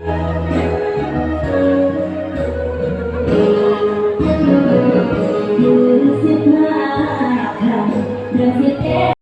ยี่สิบห้าค่ะรักกันแค่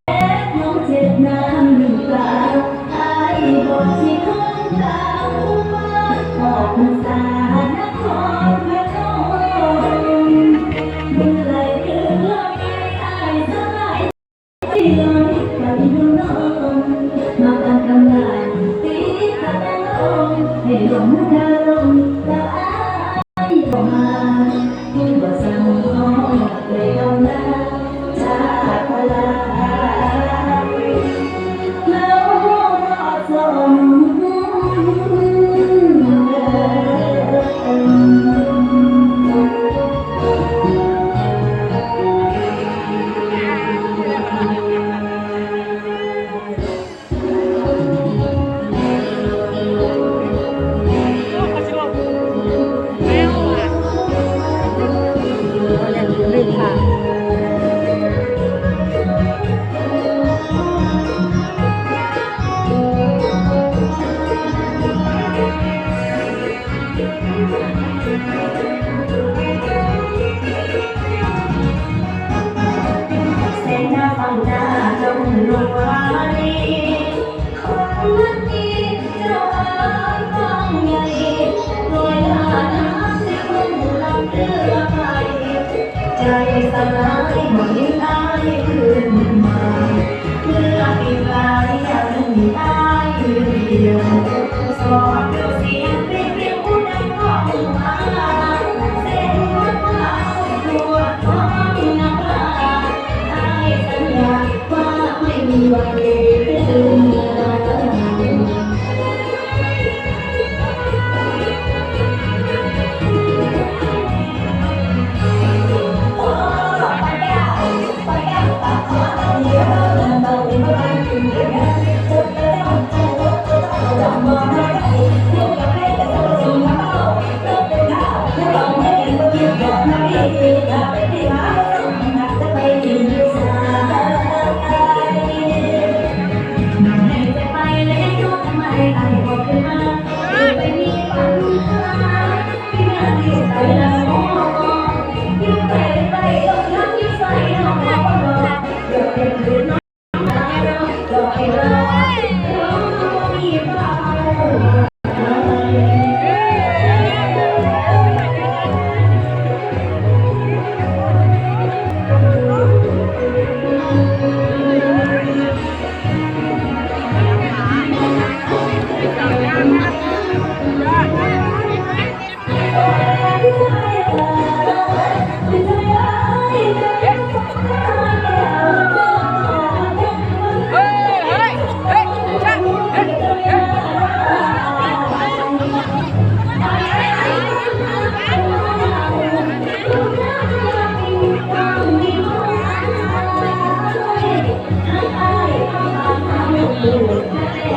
ใจสลาย เฮ้ Senhor.